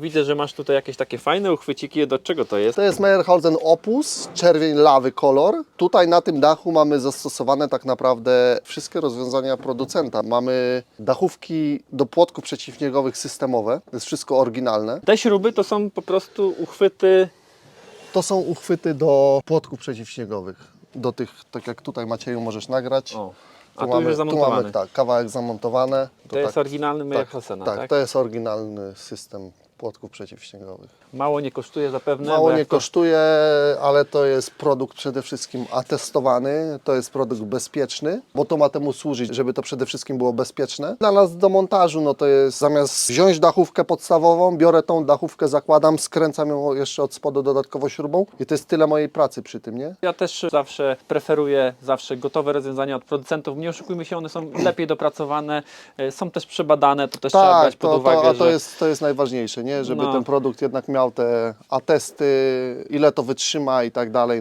Widzę, że masz tutaj jakieś takie fajne uchwyciki. Do czego to jest? To jest Meyerhausen Opus, czerwień lawy kolor. Tutaj na tym dachu mamy zastosowane tak naprawdę wszystkie rozwiązania producenta. Mamy dachówki do płotków przeciwśniegowych systemowe. To jest wszystko oryginalne. Te śruby to są po prostu uchwyty. To są uchwyty do płotków przeciwśniegowych. Do tych, tak jak tutaj Macieju możesz nagrać. O, a tu już jest tu zamontowany. mamy tak, kawałek zamontowany. To jest oryginalny Meyerhausena, tak, tak? to jest oryginalny system płotków przeciwśniegowych. Mało nie kosztuje zapewne. Mało nie to- kosztuje, ale to jest produkt przede wszystkim atestowany, to jest produkt bezpieczny, bo to ma temu służyć, żeby to przede wszystkim było bezpieczne. Dla nas do montażu, no to jest zamiast wziąć dachówkę podstawową, biorę tą dachówkę, zakładam, skręcam ją jeszcze od spodu dodatkowo śrubą i to jest tyle mojej pracy przy tym, nie? Ja też zawsze preferuję zawsze gotowe rozwiązania od producentów. Nie oszukujmy się, one są lepiej dopracowane, e, są też przebadane, to też trzeba Tak, brać pod to, uwagę, a to że jest, to jest najważniejsze, nie? Żeby No. ten produkt jednak miał te atesty, ile to wytrzyma i tak dalej.